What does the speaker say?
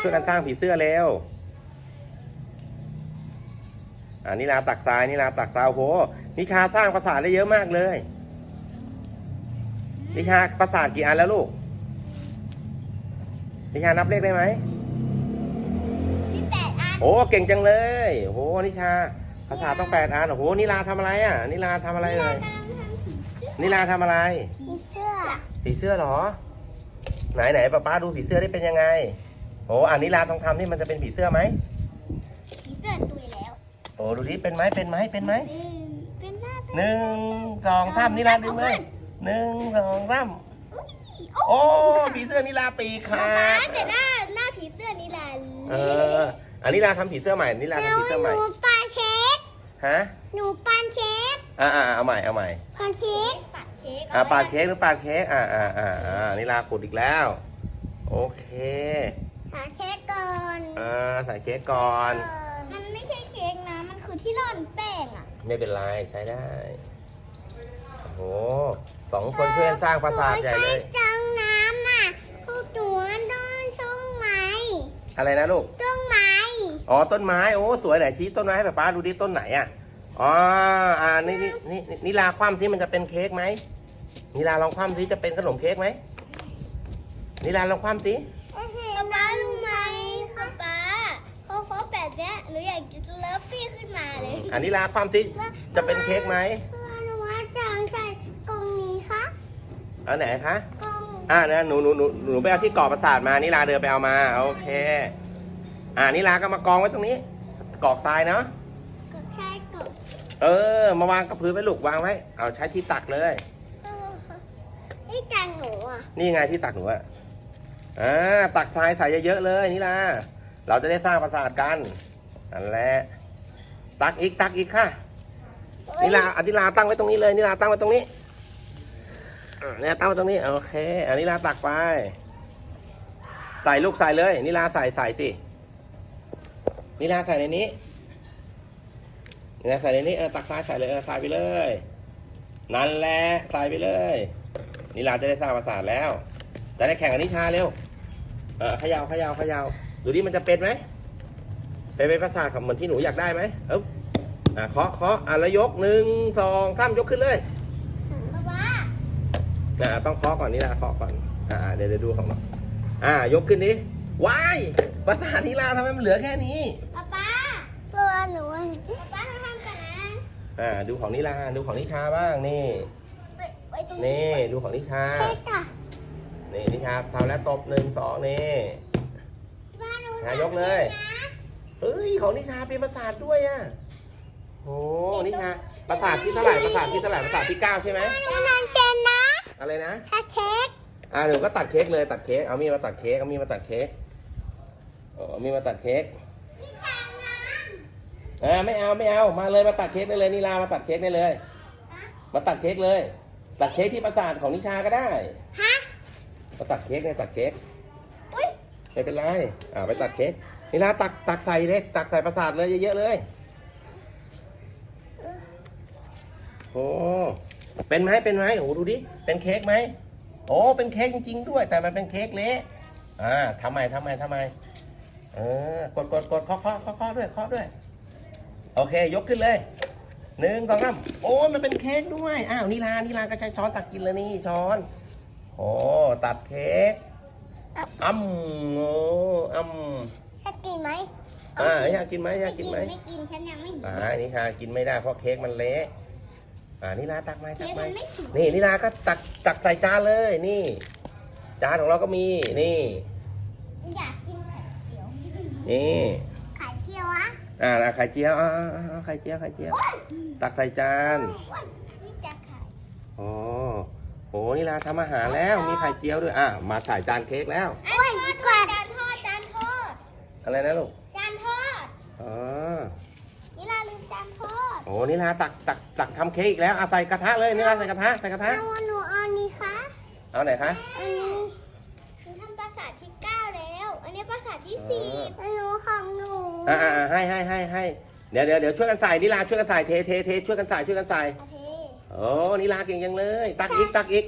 ช่วยกันสร้างผีเสื้อเร็วอ่านิลาตักทรายนิลาตักทรายโอ้โหนิชาสร้างปราสาทได้เยอะมากเลย นิชาปราสาทกี่อันแล้วลูก นิชานับเลขได้ไหมมีแปดอันโอ้เก่งจังเลยโอ้โหนิชาปราสาทต้องแปดอันโอ้โหนิลาทำอะไรอะ นิลาทำอะไรเลยกำลังทำผีนิลาทำอะไรผีเสื้อผีเสื้อเหรอ ไหนไหนป้าป้าดูผีเสื้อได้เป็นยังไง โอ้อ่านิลาทองคำนี่มันจะเป็นผีเสื้อไหมผีเสื้อตุยแล้วโอ้ดูดิเป็นไหมเป็นไหมเป็นไหมอืมเป็นหน้าหนึ่งสองสามนิลาดึงเลยหนึ่งสองสามอุ๊ยโอ้ผีเสื้อนิลาปีกขาป๊าป๊าดแต่หน้าหน้าผีเสื้อนี่แหละเอออันนิลาทำผีเสื้อใหม่นิลาทำผีเสื้อใหม่หนูปานเค้กฮะหนูปานเค้กอ่าอ่าเอาใหม่เอาใหม่ปานเค้กปานเค้กอ่าปาดเค้กหรือปาดเค้กอ่าอ่าอ่าอ่านิลาขุดอีกแล้ว โอเค หาเค้กก่อนอ่าใส่เค้กก่อน มันไม่ใช่เค้กนะ มันคือที่ร่อนแป้งอะไม่เป็นไรใช้ได้โอ้โหสองคนช่วยกันสร้างปราสาทใหญ่เลยจังน้ำอะพวกหนูต้องช่องไม้อะไรนะลูก ช่องไม้อ๋อต้นไม้โอ้สวยไหนชี้ต้นไม้ให้ป๊าป๊าดูดิต้นไหนอะอ๋ออ่านี่นี่นี่นี่นิลาคว่ำที่มันจะเป็นเค้กไหมนิลาลองคว่ำสิจะเป็นขนมเค้กไหมนิลาลองคว่ำสิ ป๊าป๊ารู้ไหมป๊าป๊าเขาเขา แบบเนี้ยหนูอยากจะเลิฟปี้ขึ้นมาเลยอันนิลาคว่ำสิจะเป็นเค้กไหมว่าหนูว่าจังใส่กล่องนี้คะเอาไหนคะกล่องอ่านะหนูหนูหนูหนูไปเอาที่กรอบประสาทมานิลาเดินไปเอามาโอเค อ่านิลาก็มากองไว้ตรงนี้กรอกทรายเนาะก็ใช่กล่องเออ มาวางกับพื้นไว้ลูกวางไว้เอาใช้ที่ตักเลยเออไอ้จังหนูอะนี่ไงที่ตักหนูอะอ่าตักทรายใส่เยอะๆเลยนี่ล่ะ เราจะได้สร้างปราสาทกันนั่นแหละตักอีกตักอีกค่ะนี่ลาอนิลาตั้งไว้ตรงนี้เลยนี่ลาตั้งไว้ตรงนี้อ่าเนี่ยตั้งไว้ตรงนี้โอเคอันนี้ลาตักไป ใส่ลูกใส่เลยนี่ลาใส่ใส่สินี่ลาใส่ในนี้นี่ลาใส่ในนี้เออตักทรายใส่เลยเออใส่ไปเลย นั่นแหละใส่ไปเลยนี่ลาจะได้สร้างปราสาทแล้ว จะได้แข่งกับนิชาเร็วเออเขยาวขยาวขยาว ดูดิมันจะเป็นไหมเป็นเป็นปราสาทของเหมือนที่หนูอยากได้ไหมเอ้าอะเคาะเคาะอะแล้วยกหนึ่งสองสามยกขึ้นเลยป๊าป๊าอ่าต้องเคาะก่อนนี่ลาเคาะก่อนอ่าเดี๋ยวเดี๋ยวดูของเราอ่ายกขึ้นดิว้ายปราสาทนิลาทำไมมันเหลือแค่นี้ป๊าป๊าตัวหนูป๊าป๊าทำกันนะอ่าดูของนิลาดูของนิชาบ้างนี่ไว้ไว้ตรงนี่ดูของนิชาเค้กอะนี่นิชาทำแล้วตบหนึ่งสองนี่ บ้านหนูหายกเลย เฮ้ย ของนิชาเป็นปราสาทด้วยอะโอ้นิชาปราสาทที่เท่าไหร่ปราสาทที่เท่าไหร่ปราสาทที่เก้าใช่ไหมหนูนอนเชนนะอะไรนะถ้าเค้กอ่าหนูก็ตัดเค้กเลยตัดเค้กเอามีดมาตัดเค้กเอามีดมาตัดเค้กเออเอามีดมาตัดเค้กอ่าไม่เอาไม่เอามาเลยมาตัดเค้กได้เลยนิลามาตัดเค้กได้เลย มาตัดเค้กเลย ตัดเค้กที่ปราสาทของนิชาก็ได้ฮะมาตัดเค้กเนี่ยตัดเค้กอุ้ย ไม่เป็นไรอ่าไปตัดเค้กนิลาตักตักใส่เลยตักใส่ปราสาทเลยเยอะๆเลยโอ้เป็นไหมเป็นไหมโอ้ดูดิเป็นเค้กไหมโอ้เป็นเค้กจริงๆด้วย แต่มันเป็นเค้กเละอ่าทำไมทำไมทำไมเออกดกดกดเคาะเคาะเคาะเคาะด้วยเคาะด้วย โอเค ยกขึ้นเลยหนึ่งสองสามโอ้มันเป็นเค้กด้วย อ้าวนิลานิลาก็ใช้ช้อนตักกินเลยนี่ช้อน โอ้ตัดเค้ก อ้ำโอ้อ้ำถ้ากินไหมอ่าอยากกินไหมอยากกินไหมไม่กินฉันยังไม่หิวอ่านิลากินไม่ได้เพราะเค้กมันเละอ่านิลาตักไหมตัเค้กกไหมมันไม่ถึงนี่นิลาก็ตักตักใส่จานเลยนี่ จานของเราก็มีนี่ อยากกินไข่เจียวนี่ไข่เจียวอะอ่าไข่เจียวอ่าอ่าอ่าไข่เจียวไข่เจียว ตักใส่จานนี่จะไข่อ๋อ โหนิลาทำอาหารแล้วมีไข่เจียวด้วยอะมาใส่จานเค้กแล้ว โอ้ยดีกว่าจานทอดจานทอดอะไรนะลูกจานทอดอ๋อนี่ลาลืมจานทอดโอ้นิลาตักตักตักทำเค้กอีกแล้วเอาใส่กระทะเลยนิลาใส่กระทะใส่กระทะเอาหนูเอานี้คะเอาไหนคะอันนี้หนูทำปราสาทที่เก้าแล้ว อันนี้ปราสาทที่สี่อันหนูของหนูอ่าอ่าอ่าให้ให้ให้ให้เดี๋ยวเดี๋ยวเดี๋ยวช่วยกันใส่นิลาช่วยกันใส่เทเทเทช่วยกันใส่ช่วยกันใส่ โอ้นี่ลาเก่งยังเลย ตักอีกตักอีก